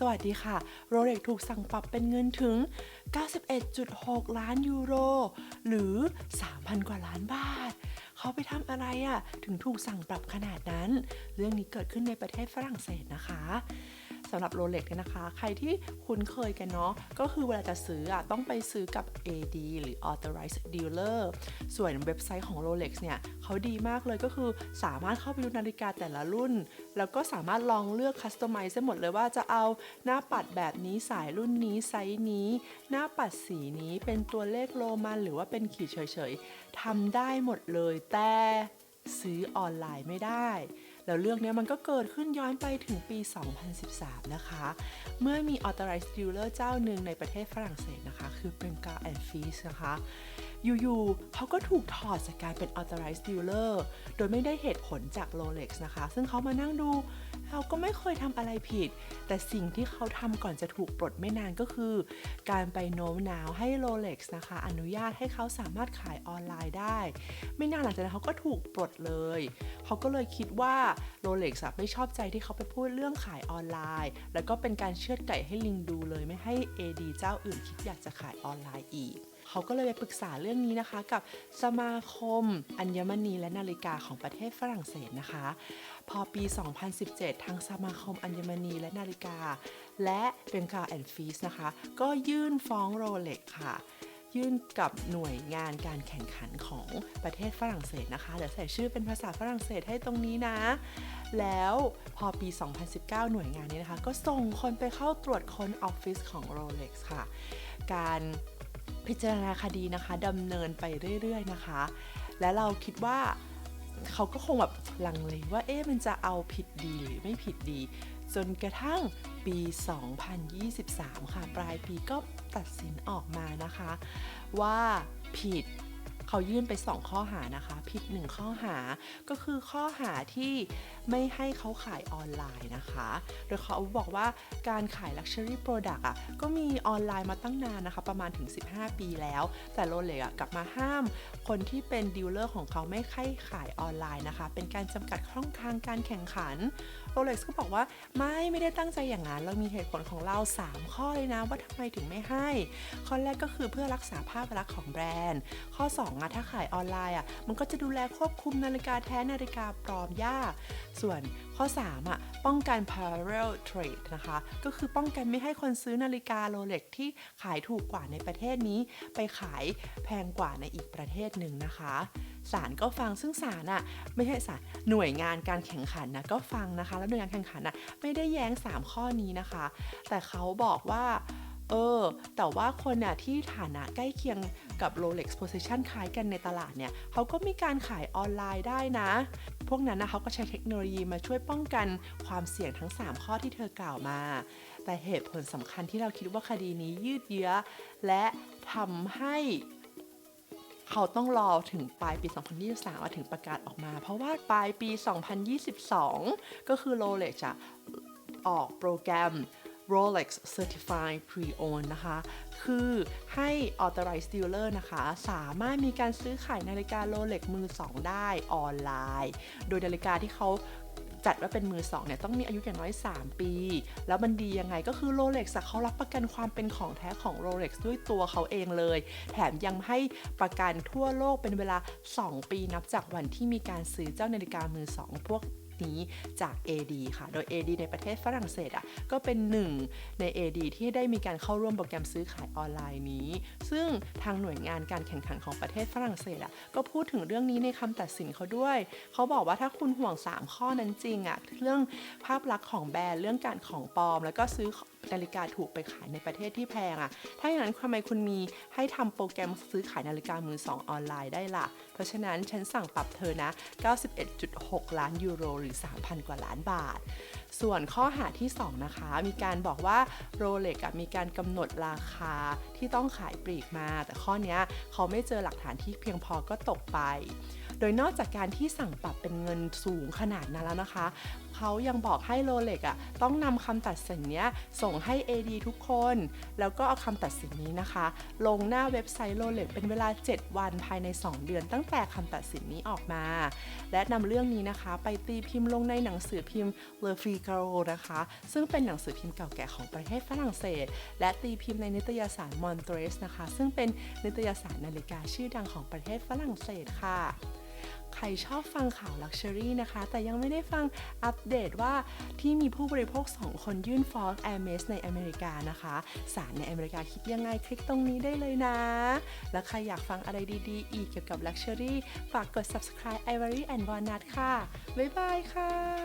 สวัสดีค่ะ โรเล็กถูกสั่งปรับเป็นเงินถึง 91.6 ล้านยูโร หรือ 3,000 กว่าล้านบาท เขาไปทำอะไรอะ่ะถึงถูกสั่งปรับขนาดนั้น เรื่องนี้เกิดขึ้นในประเทศฝรั่งเศสนะคะสำหรับโรเล็กเนี่ยนะคะ ใครที่คุ้นเคยกันเนาะ ก็คือเวลาจะซื้ออะต้องไปซื้อกับ AD หรือ Authorized Dealer ส่วนเว็บไซต์ของ Rolex เนี่ยเขาดีมากเลยก็คือสามารถเข้าไปดูนาฬิกาแต่ละรุ่น แล้วก็สามารถลองเลือก Customize ได้หมดเลยว่าจะเอาหน้าปัดแบบนี้สายรุ่นนี้ไซส์นี้ หน้าปัดสีนี้เป็นตัวเลขโรมันหรือว่าเป็นขีดเฉยๆทำได้หมดเลยแต่ซื้อออนไลน์ไม่ได้ แล้วเรื่องนี้มันก็เกิดขึ้นย้อนไปถึงปี 2013 นะคะ เมื่อมี authorized dealer เจ้าหนึ่งในประเทศฝรั่งเศสนะคะ คือเป็นกาแอนฟีสนะคะ อยู่ๆเขาก็ถูกถอดจากการเป็น authorized dealer โดยไม่ได้เหตุผลจาก Rolex นะคะ ซึ่งเขามานั่งดูเราก็ไม่เคยทำอะไรผิด แต่สิ่งที่เขาทำก่อนจะถูกปลดไม่นานก็คือ การไปโน้มน้าวให้ Rolex นะคะ อนุญาตให้เขาสามารถขายออนไลน์ได้ ไม่นานหลังจากนั้นเขาก็ถูกปลดเลย เขาก็เลยคิดว่า Rolex อะไม่ชอบใจที่เขาไปพูดเรื่องขายออนไลน์ แล้วก็เป็นการเชือดไก่ให้ลิงดูเลยไม่ให้ AD เจ้าอื่นคิดอยากจะขายออนไลน์อีก เขาก็เลยไปปรึกษาเรื่องนี้นะคะ กับสมาคม อัญมณีและนาฬิกาของประเทศฝรั่งเศสนะคะ พอปี 2017 ทางสมาคมอัญมณีและนาฬิกา และเบงกาแอนด์ฟีสนะคะ ก็ยื่นฟ้องโรเล็กค่ะยื่นกับหน่วยงานการแข่งขันของประเทศฝรั่งเศสนะคะ เดี๋ยวใส่ชื่อเป็นภาษาฝรั่งเศสให้ตรงนี้นะ แล้วพอปี 2019 หน่วยงานนี้นะคะ ก็ส่งคนไปเข้าตรวจค้นออฟฟิศของ Rolex ค่ะ การ พิจารณาคดีนะคะดำเนินไปเรื่อยๆนะคะ และเราคิดว่าเขาก็คงแบบลังเลว่าเอ๊ะมันจะเอาผิดดีหรือไม่ผิดดี จนกระทั่งปี 2023 ค่ะ ปลายปีก็ตัดสินออกมานะคะ ว่าผิด เขายื่นไป 2 ข้อหานะคะ ผิด 1 ข้อหาก็คือข้อหาที่ไม่ให้เขาขายออนไลน์นะคะ โดยเขาบอกว่าการขาย Luxury Product อะก็มีออนไลน์มาตั้งนานนะคะ ประมาณถึง 15 ปีแล้ว แต่โรเล็กกลับมาห้าม คนที่เป็นดีลเลอร์ของเขาไม่ให้ขายออนไลน์นะคะ เป็นการจำกัดช่องทางการแข่งขันโรเล็กก็บอกว่าไม่ไม่ได้ตั้งใจอย่างนั้นเรามีเหตุผลของเรา 3 ข้อเลยนะว่าทำไมถึงไม่ให้ ข้อแรกก็คือเพื่อรักษาภาพลักษณ์ของแบรนด์ ข้อ 2อะถ้าขายออนไลน์อะมันก็จะดูแลควบคุมนาฬิกาแท้นาฬิกาปลอมยาก ส่วนข้อ 3อะป้องกัน parallel trade นะคะ ก็คือป้องกันไม่ให้คนซื้อนาฬิกาโรเล็กที่ขายถูกกว่าในประเทศนี้ ไปขายแพงกว่าในอีกประเทศหนึ่งนะคะศาลก็ฟังซึ่งศาลอะไม่ใช่ศาลหน่วยงานการแข่งขันนะก็ฟังนะคะ แล้วหน่วยงานแข่งขันอะไม่ได้แย้ง 3 ข้อนี้นะคะ แต่เขาบอกว่า เออ แต่ว่าคนน่ะที่ฐานะใกล้เคียงกับ Rolex Position คล้ายกันในตลาดเนี่ยเขาก็มีการขายออนไลน์ได้นะ พวกนั้นนะเขาก็ใช้เทคโนโลยีมาช่วยป้องกันความเสี่ยงทั้ง 3 ข้อที่เธอกล่าวมา แต่เหตุผลสำคัญที่เราคิดว่าคดีนี้ยืดเยื้อ และทำให้เขาต้องรอถึงปลายปี 2023ถึงประกาศออกมา เพราะว่าปลายปี 2022 ก็คือ Rolex จะออกโปรแกรม Rolex Certified Pre-Owned นะคะ คือให้ Authorized Dealer นะคะ สามารถมีการซื้อขายนาฬิกา Rolex มือ 2 ได้ออนไลน์ โดยนาฬิกาที่เขาจัดว่าเป็นมือสองเนี่ยต้องมีอายุอย่างน้อย 3 ปี แล้วมันดียังไงก็คือ Rolex อะเขารับประกันความเป็นของแท้ของ Rolex ด้วยตัวเขาเองเลย แถมยังให้ประกันทั่วโลกเป็นเวลา 2 ปีนับจากวันที่มีการซื้อเจ้านาฬิกามือสองพวก นี้จาก AD ค่ะ โดย AD ในประเทศฝรั่งเศสอะก็เป็นหนึ่งใน AD ที่ได้มีการเข้าร่วมโปรแกรมซื้อขายออนไลน์นี้ ซึ่งทางหน่วยงานการแข่งขันของประเทศฝรั่งเศสอะก็พูดถึงเรื่องนี้ในคำตัดสินเขาด้วย เขาบอกว่าถ้าคุณห่วง 3 ข้อนั้นจริงอะเรื่องภาพลักษณ์ของแบรนด์เรื่องการของปลอม แล้วก็ซื้อนาฬิกาถูกไปขายในประเทศที่แพงอะ่ะ ถ้าอย่างนั้นทำไมคุณมีให้ทำโปรแกรมซื้อขายนาฬิกามือสองออนไลน์ได้ล่ะ เพราะฉะนั้นฉันสั่งปรับเธอนะ 91.6 ล้านยูโรหรือ 3,000 กว่าล้านบาท ส่วนข้อหาที่ 2 นะคะ มีการบอกว่าโรเล็กมีการกำหนดราคาที่ต้องขายปลีกมา แต่ข้อนี้เขาไม่เจอหลักฐานที่เพียงพอก็ตกไป โดยนอกจากการที่สั่งปรับเป็นเงินสูงขนาดนั้นแล้วนะคะ เขายังบอกให้โรเล็กอะต้องนำคำตัดสินเนี้ยส่งให้ AD ทุกคน แล้วก็เอาคำตัดสินนี้นะคะ ลงหน้าเว็บไซต์โรเล็กเป็นเวลา 7 วันภายใน 2 เดือน ตั้งแต่คำตัดสินนี้ออกมา และนำเรื่องนี้นะคะ ไปตีพิมพ์ลงในหนังสือพิมพ์ Le Figaro นะคะ ซึ่งเป็นหนังสือพิมพ์เก่าแก่ของประเทศฝรั่งเศส และตีพิมพ์ในนิตยสาร Montres นะคะ ซึ่งเป็นนิตยสารนาฬิกาชื่อดังของประเทศฝรั่งเศสค่ะ ใครชอบฟังข่าว Luxury นะคะ แต่ยังไม่ได้ฟังอัปเดตว่าที่มีผู้บริโภค 2 คนยื่นฟ้อง Hermes ในอเมริกานะคะศาลในอเมริกาคิดยังไงคลิกตรงนี้ได้เลยนะ แล้วใครอยากฟังอะไรดีๆ อีกเกี่ยวกับ Luxury ฝากกด subscribe Ivory and Walnut ค่ะ บ๊ายบายค่ะ